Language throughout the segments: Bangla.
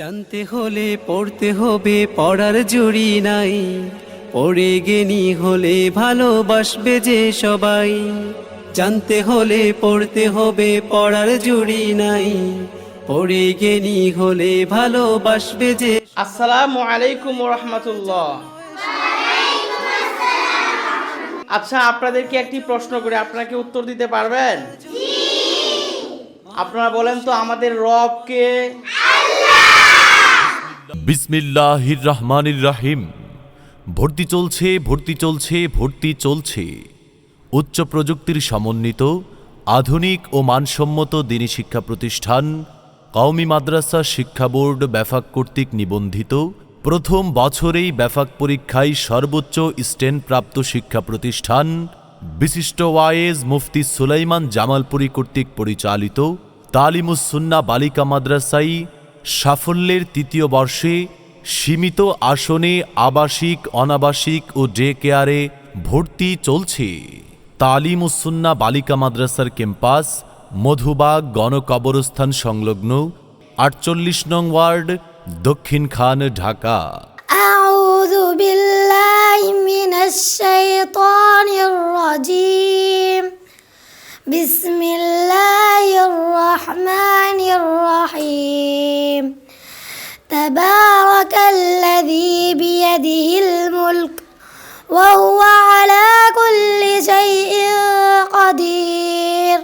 জানতে হলে পড়তে হবে পড়ার জুড়ি নাই। পড়ে গেনি হলে ভালোবাসবে যে সবাই। জানতে হলে পড়তে হবে পড়ার জুড়ি নাই। পড়ে গেনি হলে ভালোবাসবে যে আসসালামু আলাইকুম রহমতুল্লাহ। আচ্ছা আপনাদেরকে একটি প্রশ্ন করে? আপনাকে উত্তর দিতে পারবেন? আপনারা বলেন তো আমাদের রবকে বিসমিল্লাহির রহমানির রাহিম ভর্তি চলছে ভর্তি চলছে ভর্তি চলছে। উচ্চ প্রযুক্তির সমন্বিত, আধুনিক ও মানসম্মত দিনী শিক্ষা প্রতিষ্ঠান কওমি মাদ্রাসা শিক্ষা বোর্ড ব্যাফাক কর্তৃক নিবন্ধিত প্রথম বছরেই ব্যাফাক পরীক্ষায় সর্বোচ্চ স্ট্যান্ডপ্রাপ্ত শিক্ষা প্রতিষ্ঠান বিশিষ্ট ওয়ায়েজ মুফতি সুলাইমান জামালপুরী কর্তৃক পরিচালিত তালিমুসুন্না বালিকা মাদ্রাসাই সাফল্যের তৃতীয় বর্ষে সীমিত আসনে আবাসিক অনাবাসিক ও ডে কেয়ারে ভর্তি চলছে তালিমুসুন্না বালিকা মাদ্রাসার ক্যাম্পাস মধুবাগ গণকবরস্থান সংলগ্ন আটচল্লিশ নং ওয়ার্ড দক্ষিণ খান ঢাকা أعوذ بالله من الشيطان الرجيم تبارك الذي بيده الملك وهو على كل شيء قدير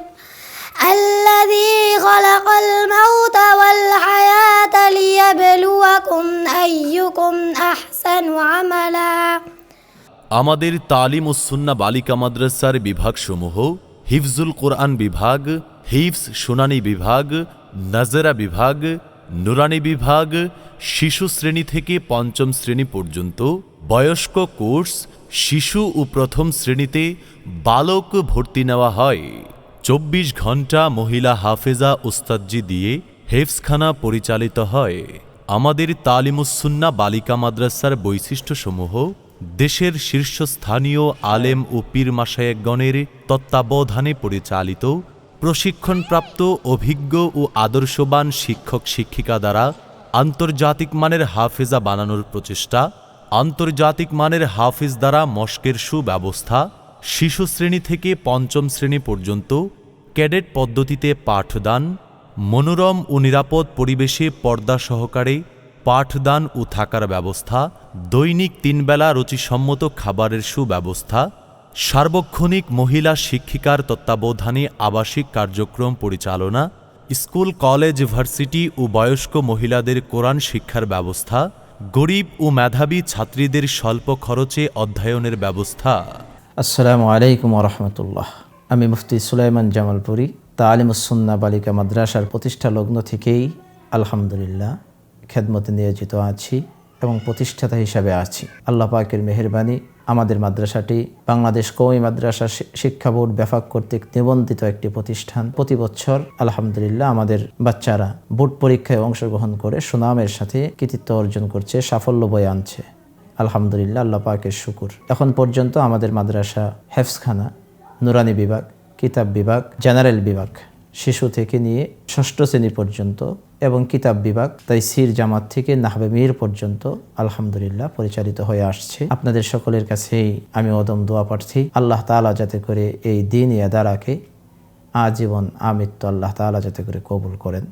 الذي خلق الموت والحياة ليبلوكم أيكم أحسن عملا আমাদের তালিম ও সুন্না বালিকা মাদ্রাসার বিভাগসমূহ হিফজুল কোরআন বিভাগ হিফস শুনানি বিভাগ নাজরা বিভাগ নুরানি বিভাগ শিশু শ্রেণি থেকে পঞ্চম শ্রেণি পর্যন্ত, বয়স্ক কোর্স শিশু ও প্রথম শ্রেণীতে বালক ভর্তি নেওয়া হয়। চব্বিশ ঘণ্টা মহিলা হাফেজা ওস্তাদজি দিয়ে হেফসখানা পরিচালিত হয়। আমাদের তালিমুসুন্না বালিকা মাদ্রাসার বৈশিষ্ট্যসমূহ দেশের শীর্ষস্থানীয় আলেম ও পীর মাসায়েকগণের তত্ত্বাবধানে পরিচালিত প্রশিক্ষণপ্রাপ্ত, অভিজ্ঞ ও আদর্শবান শিক্ষক শিক্ষিকা দ্বারা আন্তর্জাতিক মানের হাফেজা বানানোর প্রচেষ্টা, আন্তর্জাতিক মানের হাফিজ দ্বারা মস্কের সুব্যবস্থা, শিশু শ্রেণি থেকে পঞ্চম শ্রেণি পর্যন্ত ক্যাডেট পদ্ধতিতে পাঠদান, মনোরম ও নিরাপদ পরিবেশে পর্দা সহকারে পাঠদান ও থাকার ব্যবস্থা, দৈনিক তিনবেলা রুচিসম্মত খাবারের সুব্যবস্থা সার্বক্ষণিক মহিলা শিক্ষিকার তত্ত্বাবধানে আবাসিক কার্যক্রম পরিচালনা, স্কুল, কলেজ, ভার্সিটি ও বয়স্ক মহিলাদের কোরআন শিক্ষার ব্যবস্থা, গরিব ও মেধাবী ছাত্রীদের স্বল্প খরচে অধ্যয়নের ব্যবস্থা। আসসালামু আলাইকুম রহমতুল্লাহ। আমি মুফতি সুলাইমান জামালপুরি তালিমুসুন্না বালিকা মাদ্রাসার প্রতিষ্ঠা লগ্ন থেকেই আলহামদুলিল্লাহ খেদমতে নিয়োজিত আছি এবং প্রতিষ্ঠাতা হিসাবে আছি। আল্লাহ পাকের মেহরবানি আমাদের মাদ্রাসাটি বাংলাদেশ কৌমি মাদ্রাসা শিক্ষা বোর্ড ব্যাপক কর্তৃক নিবন্ধিত একটি প্রতিষ্ঠান। প্রতি বছর আলহামদুলিল্লাহ আমাদের বাচ্চারা বোর্ড পরীক্ষায় অংশগ্রহণ করে সুনামের সাথে কৃতিত্ব অর্জন করছে, সাফল্য বয়ে আনছে। আলহামদুলিল্লাহ আল্লাহ পাকের শুকুর। এখন পর্যন্ত আমাদের মাদ্রাসা হেফসখানা নুরানি বিভাগ, কিতাব বিভাগ, জেনারেল বিভাগ। শিশু থেকে নিয়ে ষষ্ঠ শ্রেণি পর্যন্ত এবং কিতাব বিভাগ তাই সির জামাত থেকে নাহবে মির পর্যন্ত আলহামদুলিল্লাহ পরিচালিত হয়ে আসছে। আপনাদের সকলের কাছেই আমি অদম দোয়া পাঠছি। আল্লাহ তালা যাতে করে এই দিন ইয়াদারাকে আজীবন আমিত্ব আল্লাহ তালা যাতে করে কবুল করেন।